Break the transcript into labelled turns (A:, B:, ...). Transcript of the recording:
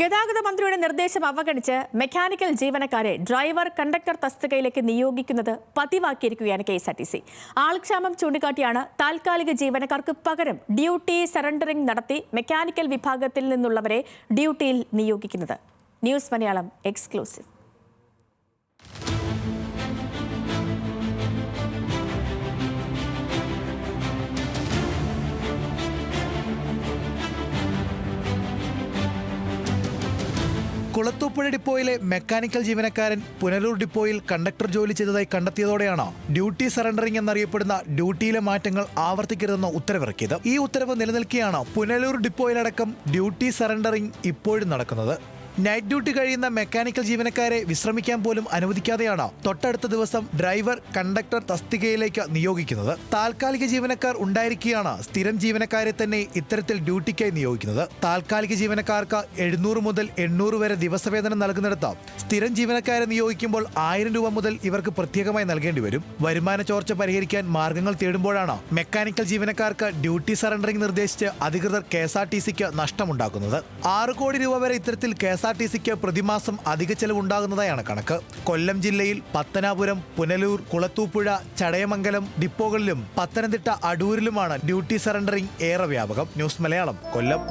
A: ഗതാഗത മന്ത്രിയുടെ നിർദ്ദേശം അവഗണിച്ച് മെക്കാനിക്കൽ ജീവനക്കാരെ ഡ്രൈവർ കണ്ടക്ടർ തസ്തികയിലേക്ക് നിയോഗിക്കുന്നത് പതിവാക്കിയിരിക്കുകയാണ് K S R T C. ആൾക്ഷാമം ചൂണ്ടിക്കാട്ടിയാണ് താൽക്കാലിക ജീവനക്കാർക്ക് പകരം ഡ്യൂട്ടി സറണ്ടറിംഗ് നടത്തി മെക്കാനിക്കൽ വിഭാഗത്തിൽ നിന്നുള്ളവരെ ഡ്യൂട്ടിയിൽ നിയോഗിക്കുന്നത്. News Malayalam exclusive.
B: കുളത്തൂപ്പുഴ ഡിപ്പോയിലെ മെക്കാനിക്കൽ ജീവനക്കാരൻ പുനലൂർ ഡിപ്പോയിൽ കണ്ടക്ടർ ജോലി ചെയ്തതായി കണ്ടെത്തിയതോടെയാണ് ഡ്യൂട്ടി സറണ്ടറിംഗ് എന്നറിയപ്പെടുന്ന ഡ്യൂട്ടിയിലെ മാറ്റങ്ങൾ ആവർത്തിക്കരുതെന്ന് ഉത്തരവിറക്കിയത്. ഈ ഉത്തരവ് നിലനിൽക്കെയാണ് പുനലൂർ ഡിപ്പോയിലടക്കം ഡ്യൂട്ടി സറണ്ടറിംഗ് ഇപ്പോഴും നടക്കുന്നത്. നൈറ്റ് ഡ്യൂട്ടി കഴിയുന്ന മെക്കാനിക്കൽ ജീവനക്കാരെ വിശ്രമിക്കാൻ പോലും അനുവദിക്കാതെയാണ് തൊട്ടടുത്ത ദിവസം ഡ്രൈവർ കണ്ടക്ടർ തസ്തികയിലേക്ക് നിയോഗിക്കുന്നത്. താൽക്കാലിക ജീവനക്കാർ ഉണ്ടായിരിക്കുകയാണ് സ്ഥിരം ജീവനക്കാരെ തന്നെ ഇത്തരത്തിൽ ഡ്യൂട്ടിക്കായി നിയോഗിക്കുന്നത്. താൽക്കാലിക ജീവനക്കാർക്ക് എഴുന്നൂറ് മുതൽ എണ്ണൂറ് വരെ ദിവസവേതനം നൽകുന്നിടത്ത് സ്ഥിരം ജീവനക്കാരെ നിയോഗിക്കുമ്പോൾ ആയിരം രൂപ മുതൽ ഇവർക്ക് പ്രത്യേകമായി നൽകേണ്ടി വരും. വരുമാന ചോർച്ച പരിഹരിക്കാൻ മാർഗങ്ങൾ തേടുമ്പോഴാണ് മെക്കാനിക്കൽ ജീവനക്കാർക്ക് ഡ്യൂട്ടി സറണ്ടറിംഗ് നിർദ്ദേശിച്ച് അധികൃതർ കെ എസ് ആർ ടി സിക്ക് നഷ്ടമുണ്ടാക്കുന്നത്. ആറ് കോടി രൂപ വരെ ഇത്തരത്തിൽ കെ എസ് ആർ ടി സിക്ക് പ്രതിമാസം അധിക ചെലവുണ്ടാകുന്നതായാണ് കണക്ക്. കൊല്ലം ജില്ലയിൽ പത്തനാപുരം പുനലൂർ കുളത്തൂപ്പുഴ ചടയമംഗലം ഡിപ്പോകളിലും പത്തനംതിട്ട അടൂരിലുമാണ് ഡ്യൂട്ടി സറണ്ടറിംഗ് ഏറെ വ്യാപകം. ന്യൂസ് മലയാളം കൊല്ലം.